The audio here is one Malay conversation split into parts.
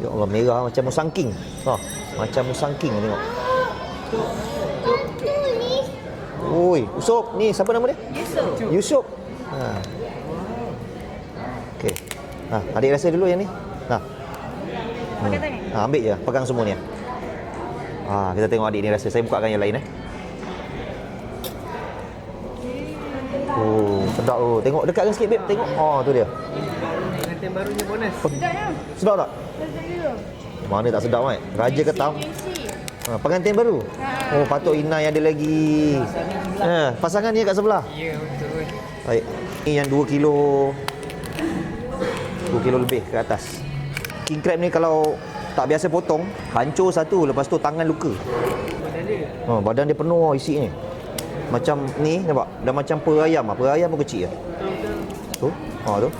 Ya Allah merah macam musangking. Ha, macam musangking tengok. Oi, Usop ni siapa nama dia? Yusuf. Yusuf. Ha. Okey. Ha, adik rasa dulu yang ni. Ha. Hmm. Ha, ambil je, pegang semua ni. Ha, kita tengok adik ni rasa. Saya bukakan yang lain eh. Oh, sedap oh. Tengok dekatkan sikit babe. Tengok. Oh, tu dia. Pengantin barunya bonus. Sedap tak? Mana tak sedap kan? Raja ketam. Ha, pengantin baru. Oh, patut Inai ada lagi. Ha, pasangan dia kat sebelah. Ya, betul. Baik. Ni yang 2 kilo 2 kilo lebih ke atas. King crab ni kalau tak biasa potong, hancur satu lepas tu tangan luka. Badan dia. Ha, badan dia penuh isi ni. Macam ni nampak? Dah macam per ayam ah. Per ayam pun kecil. Tu. Ha tu.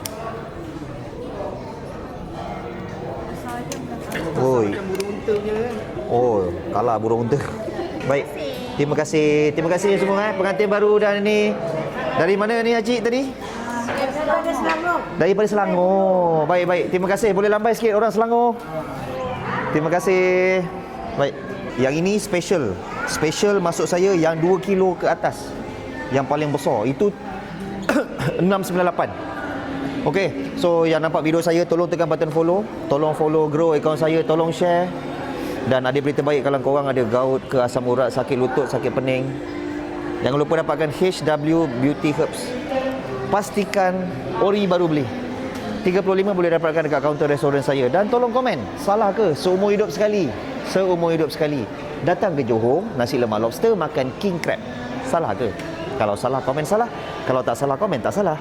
Oi. Macam burung unta punya kan. Oh, kalah burung unta. Baik. Terima kasih. Terima kasih semua eh pengantin baru dan ini dari mana ni Haji tadi? Daripada Selangor. Daripada Selangor. Baik, baik. Terima kasih. Boleh lambai sikit orang Selangor. Terima kasih. Baik. Yang ini special. Special maksud saya yang 2 kilo ke atas. Yang paling besar. Itu 698. Okey. So yang nampak video saya tolong tekan button follow. Tolong follow grow account saya. Tolong share. Dan ada berita baik kalau korang ada gout ke asam urat, sakit lutut, sakit pening. Jangan lupa dapatkan HW Beauty Herbs. Pastikan ori baru beli. 35 boleh dapatkan dekat kaunter restoran saya dan tolong komen salah ke seumur hidup sekali seumur hidup sekali datang ke Johor nasi lemak lobster makan king crab salah ke kalau salah komen salah kalau tak salah komen tak salah